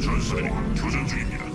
전사들이 교전 중입니다.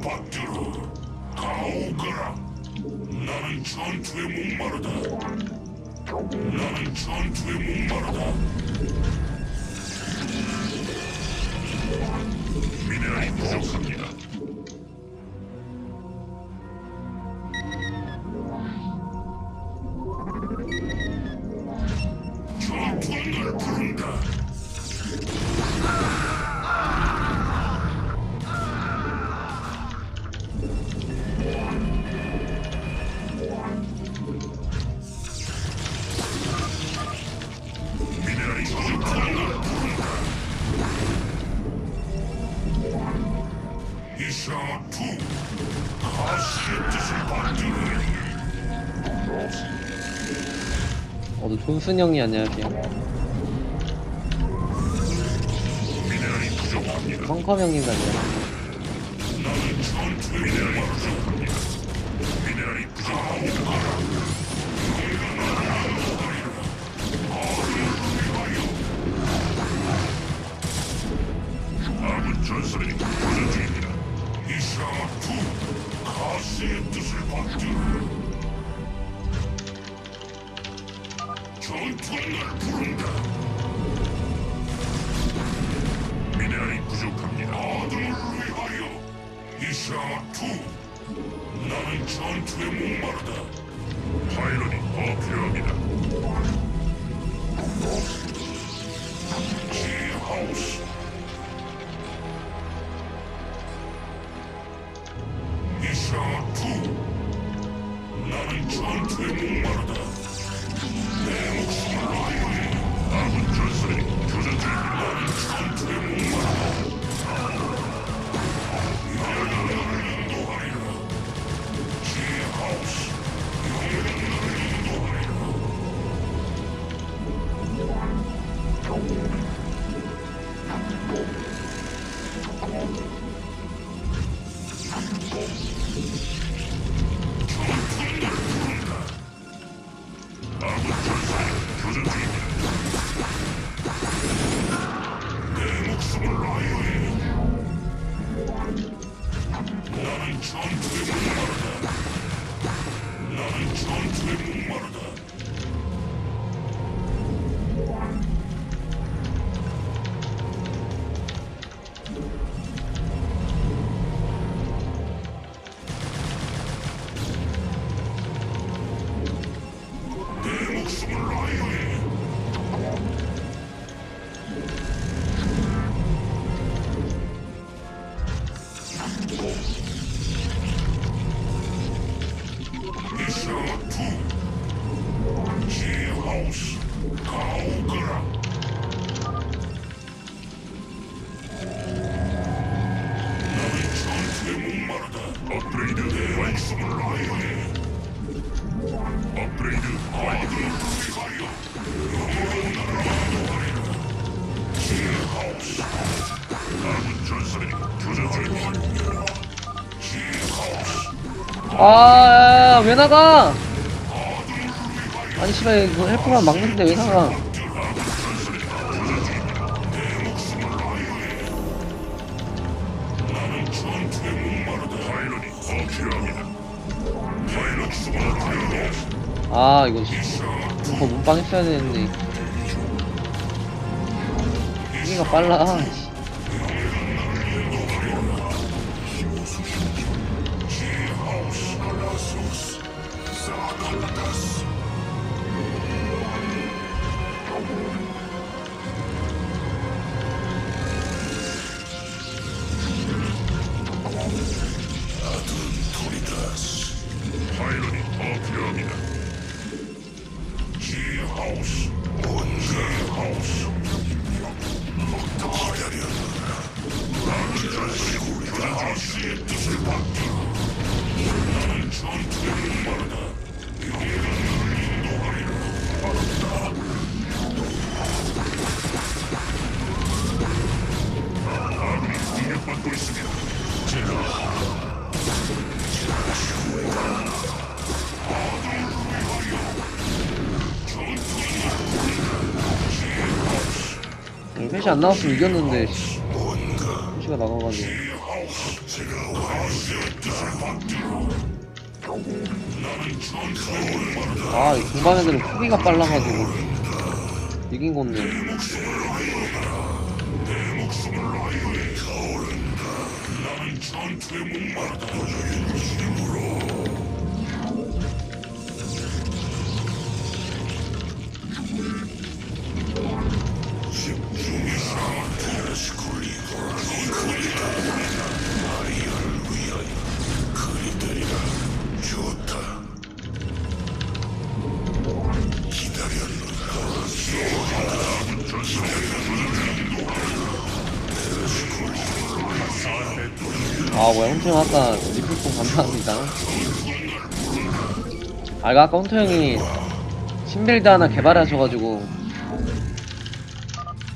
받들어 가오거라 나는 전투에 목마르다 나는 전투에 목마르다. 미네랄이 부족합니다. 이샤투 가시의 뜻을 받들어 어도 존순형이 안녕하세요. 미네랄이 부족합니다. 펑컴 형님 안녕하세요. 나는 전투에 미네랄이 부족합니다. 미네랄이 부족합니다. 아군 전설이 교전 중입니다. 가시의 뜻을 받들어 전투한 날 부른다. 미네랄이 부족합니다. 아들을 위하여 이샤투 나는 전투에 목마르다. 파일럿이 더 필요합니다. 지 하우스 Armor. 아, 왜 나가? 아니, 씨발, 이거 헬프만 막는데 왜 나가? 아, 이거, 더 문방 했어야 되는데. 이가 빨라. 회시 안 나왔으면 이겼는데, 씨. 회시가 나가가지고. 아, 이 중반 애들은 포기가 빨라가지고. 이긴 건데. 전투에 목마르다. 아, 뭐야, 혼자 아까 리플송 감사합니다. 아, 이거 아까 혼터 형이 신빌드 하나 개발하셔가지고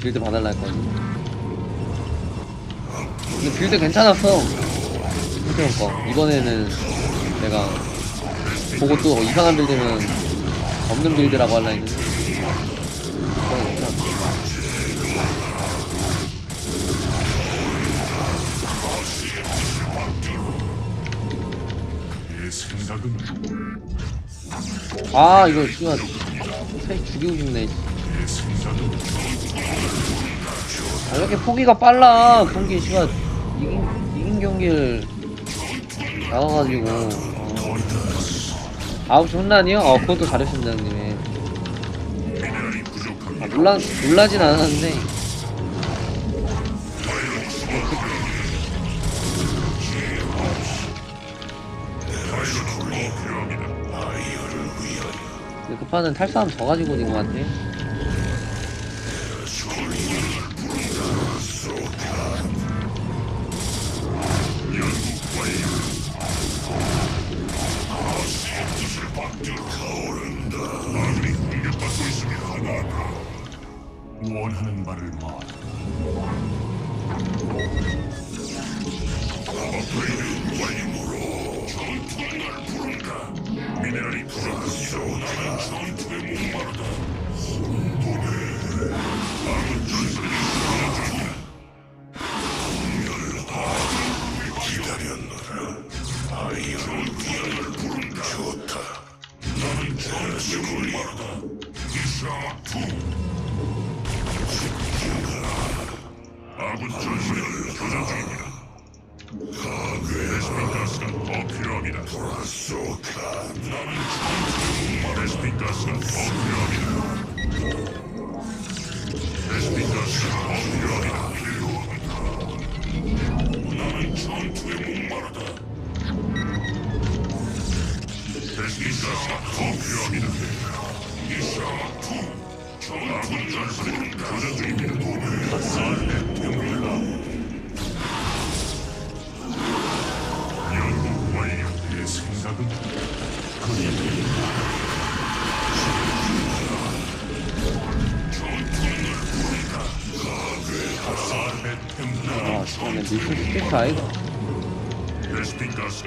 빌드 받을라 했거든. 근데 빌드 괜찮았어. 혼터 형 거. 이번에는 내가 보고 또 이상한 빌드면 없는 빌드라고 할라 했는데. 아, 이거 씨발 새 죽이고 싶네. 아, 왜 이렇게 포기가 빨라? 경기 씨가 이긴, 이긴 경기를 나가가지고. 어. 아홉 시 혼란이요? 어, 그것도 잘했습니다, 부족합니다. 아, 놀라, 놀라진 않았는데. 근데 그 판은 탈싸움 져가지고 진것 같아. 아, 처음에 미술 스페이스 아이가 베스핀 가스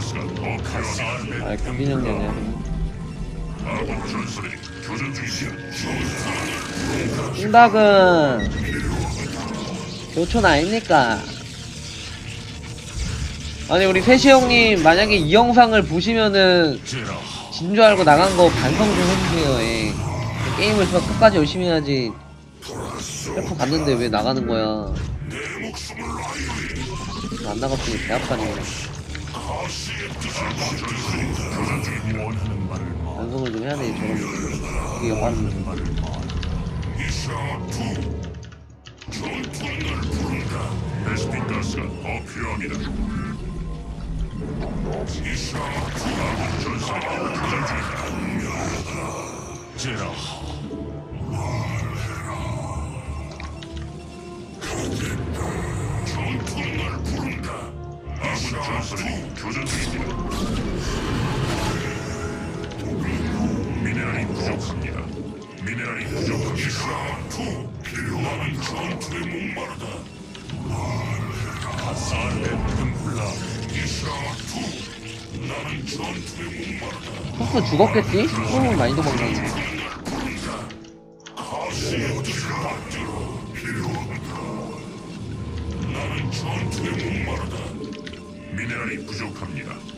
이 교전 중이야. 킹박은 교촌 아닙니까? 아니 우리 세시 형님 만약에 이 영상을 보시면은. 진 줄 알고 나간 거 반성 좀 해주세요. 예. 게임을 진짜 끝까지 열심히 해야지. 셀프 갔는데 왜 나가는 거야? 안 나갔으니 배 아파네. 원하는. 반성을 좀 해야 돼. 저런 이게 화는 말을 말. 베스핀 가스가 더 필요합니다. 전설이 교전 중이다. 제라. 전설이 교전 중입니다. 미네랄이 부족합니다. 미네랄이 부족합니다. 필요한 전투에 목마르다. 가사르의 템플라 이샤투 나는 전투에 목마르다. 토스 죽었겠지? 너무 많이 도망가네.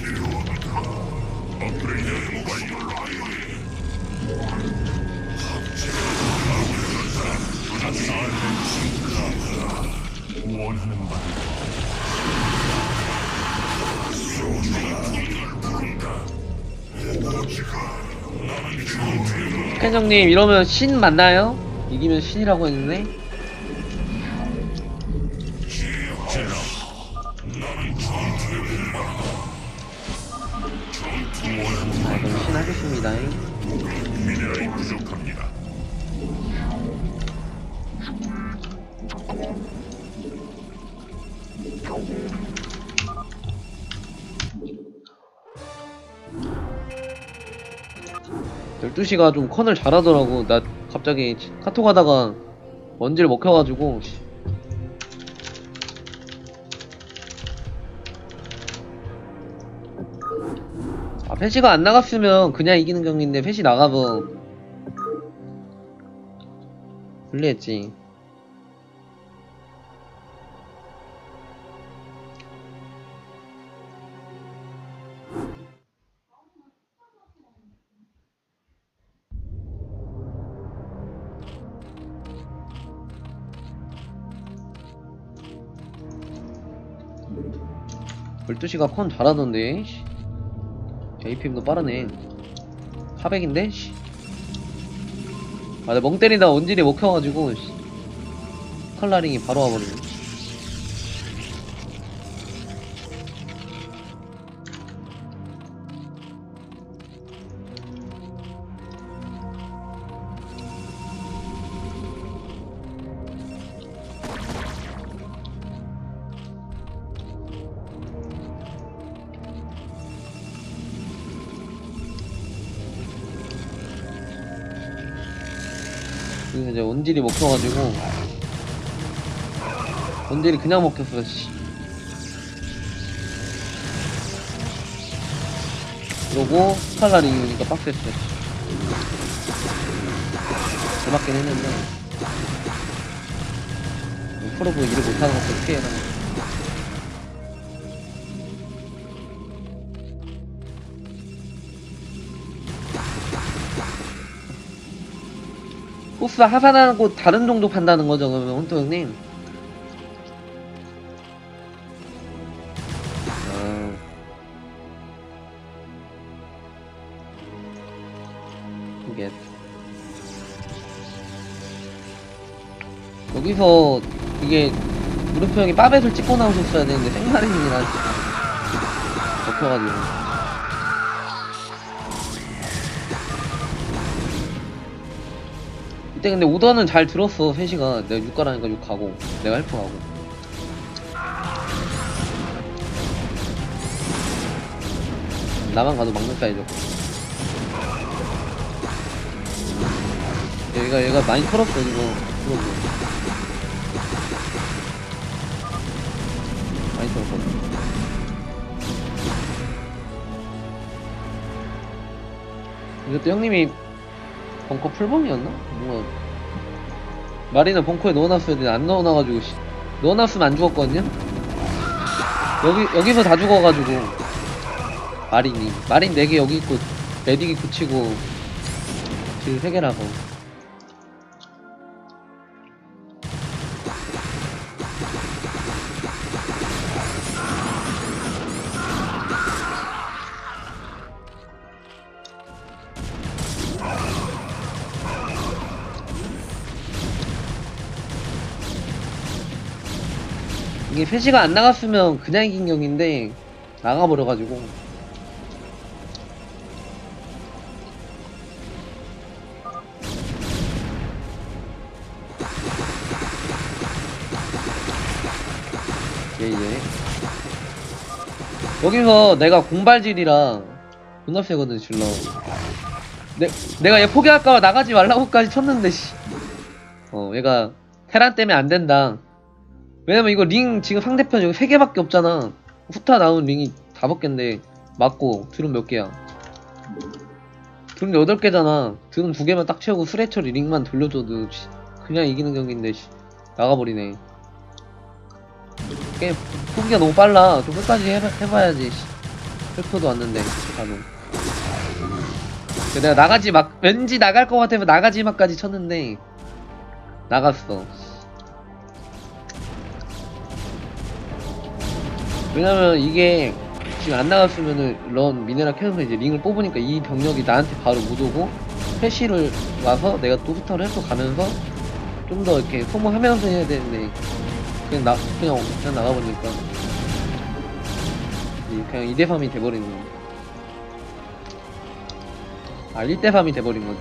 필요하다. 업그레이드 완료. 원하는 바를 켄 형님 이러면 신 맞나요? 이기면 신이라고 했는데? 12시가 좀 컨을 잘하더라고. 나 갑자기 카톡 하다가 먼지를 먹혀가지고 아 패시가 안 나갔으면 그냥 이기는 경기인데 패시 나가면. 불리했지. 12시가 컨 잘하던데 씨. JPM도 빠르네 400인데? 씨. 아, 내가 멍 때리다 원질이 먹혀가지고 씨. 컬라링이 바로 와버리네 원질이 먹혀가지고 원질이 그냥 먹혔어 씨. 그러고 스칼라링이 오니까 빡셌어 씨. 잘 맞긴 했는데 프로브 일을 못하는 것도 피해라 코스 하산하고 다른 정도 판다는 거죠 그러면 혼토 형님? 아. 이게 여기서 이게 무릎표 형이 빠벳을 찍고 나오셨어야 되는데 생마린이랑 접혀가지고 이때 근데 오더는 잘 들었어 3시가 내가 6가라니까 6가고 내가 헬프 가고. 나만 가도 막는 사이즈고 얘가 얘가 많이 털었어 이거 프로브 많이 털었어. 이것도 형님이 벙커 풀범이었나? 뭔가 마리는 벙커에 넣어놨어야 되는데 안 넣어놔가지고 씨. 넣어놨으면 안 죽었거든요? 여기 여기서 다 죽어가지고 마린이 마린 4개 여기 있고 메딕이 굳히고 질 3개라고 이게 3시가 안 나갔으면 그냥 이긴 경기인데 나가버려가지고 예, 예. 여기서 내가 공발질이랑 존나 세거든 질러 내, 내가 얘 포기할까봐 나가지 말라고까지 쳤는데 씨. 어 얘가 테란 때문에 안 된다 왜냐면 이거 링 지금 상대편 여기 3개밖에 없잖아. 후타 나온 링이 5개인데 맞고 드론 몇 개야? 드론 8개잖아. 드론 2개만 딱 채우고 수레처리 링만 돌려줘도 씨, 그냥 이기는 경기인데 씨, 나가버리네. 게임 포기가 너무 빨라. 좀 끝까지 해봐, 해봐야지 씨. 헬퍼도 왔는데 바로. 내가 나가지 막 왠지 나갈 것 같아서 나가지 막까지 쳤는데 나갔어 왜냐면 이게 지금 안 나갔으면은 런 미네랄 캐면서 이제 링을 뽑으니까 이 병력이 나한테 바로 못 오고 패시를 와서 내가 또 후터를 해서 가면서 좀 더 이렇게 소모하면서 해야 되는데 그냥 나 그냥 그냥 나가버리니까 이- 그냥 2대 3이 돼버리는 거야. 아 1대 3이 돼버린 거지.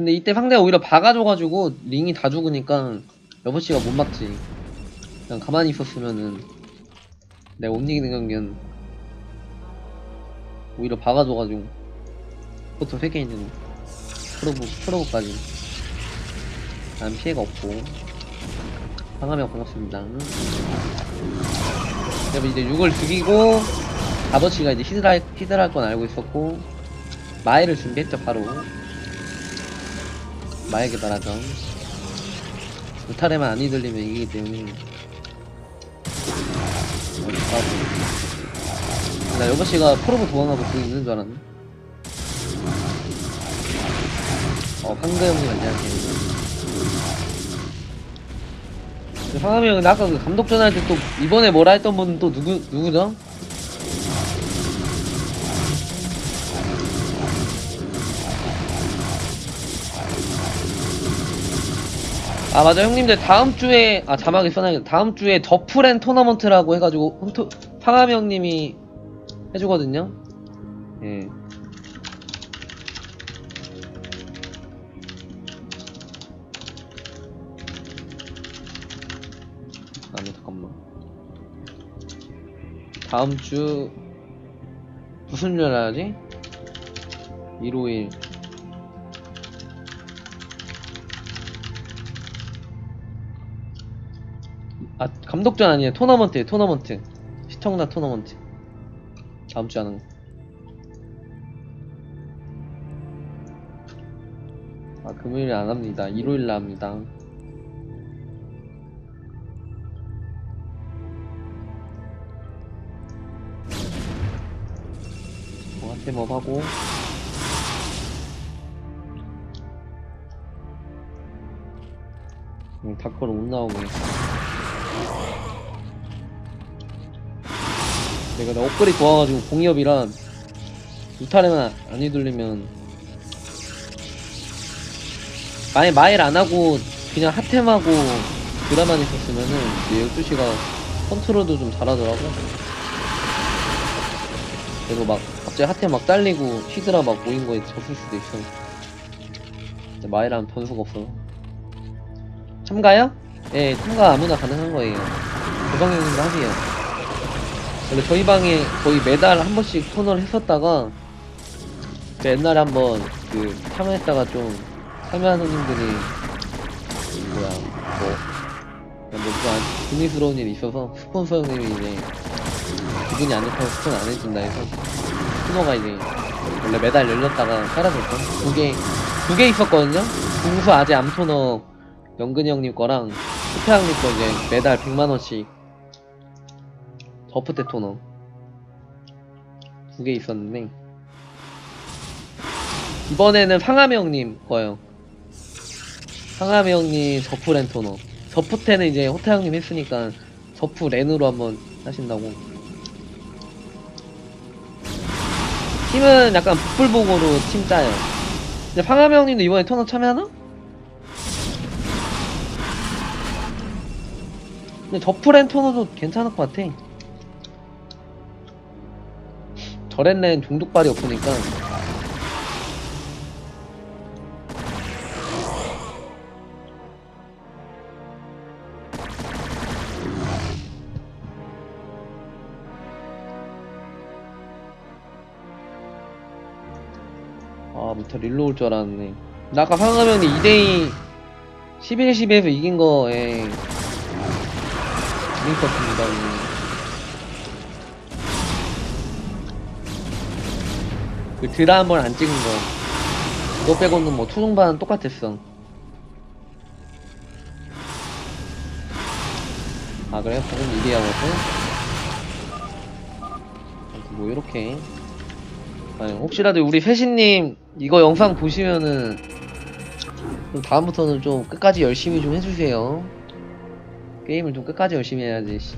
근데 이때 상대가 오히려 박아줘가지고 링이 다 죽으니까 6시가 못 막지. 그냥 가만히 있었으면은 내가 못 이기는 경기는 오히려 박아줘가지고 포토 3개 있는 프로브, 프로브까지. 난 피해가 없고. 상하면 반갑습니다. 그다음에 이제 6을 죽이고 5시가 이제 히드라, 히드라 할건 알고 있었고 마일을 준비했죠 바로 마에게 바라던 무탈에만 안 이들리면 이기기 때문에 아, 나 6시가 프로브 도망가고 거기 있는 줄 알았네. 어, 형님 안녕하세요. 황하미 형, 근데 아까 그 감독 전화할 때 또, 이번에 뭐라 했던 분은 또 누구, 누구죠? 아 맞아 형님들 다음 주에 아 자막에 써놔야겠다 다음 주에 더프렌 토너먼트라고 해가지고 홈토 황하미 형님이 해주거든요. 예. 아니 잠깐만. 다음 주 무슨 날 하지? 일요일 아 감독전 아니에요. 토너먼트에요 토너먼트. 시청자 토너먼트. 다음 주에 하는 거. 아 금요일에 안 합니다. 일요일날 합니다. 뭐 하템업 하고? 음, 다커를 못 나오게 내가 나 업글이 좋아가지고 공이업이라 유타레만 안 휘둘리면 만약 마일 안 하고 그냥 핫템하고 드라만 있었으면은 이제 12시가 컨트롤도 좀 잘하더라고. 그리고 막 갑자기 핫템 막 딸리고 히드라 막 모인 거에 졌을 수도 있어 근데 마일 하면 변수가 없어 참가요? 예 참가 아무나 가능한 거예요. 대방형님도 하세요 원래 저희 방에 거의 매달 한 번씩 토너를 했었다가 그 옛날에 한번 그 참여했다가 좀 참여하는 분들이 뭐야 뭐 그냥 뭐 분위스러운 일이 있어서 스폰서 형님이 이제 기분이 안 좋다고 스폰 안 해준다 해서 토너가 이제 원래 매달 열렸다가 사라졌죠. 두개 두 개 있었거든요. 공수 아재 암토너 영근이 형님 거랑 수태 형님 거 이제 매달 100만원씩 더프테 토너. 두 개 있었는데. 이번에는 상암이 형님 거예요. 상암이 형님 저프 렌 토너. 저프테는 이제 호태 형님 했으니까 저프 렌으로 한번 하신다고. 팀은 약간 북불복으로 팀 짜요. 근데 상암이 형님도 이번에 토너 참여하나? 근데 저프 렌 토너도 괜찮을 것 같아 저랜렌 중독발이 없으니까. 아 무터 릴로 올 줄 알았네. 나 아까 상하면이 2대2 11, 12에서 이긴 거에 재밌었습니다 그 드라 한번안 찍은 거. 그거 빼고는 뭐 투중반 똑같았어. 아 그래요? 그럼 이리하고서? 뭐 이렇게. 아니, 혹시라도 우리 세신님 이거 영상 보시면은 좀 다음부터는 좀 끝까지 열심히 좀 해주세요. 게임을 좀 끝까지 열심히 해야지 씨.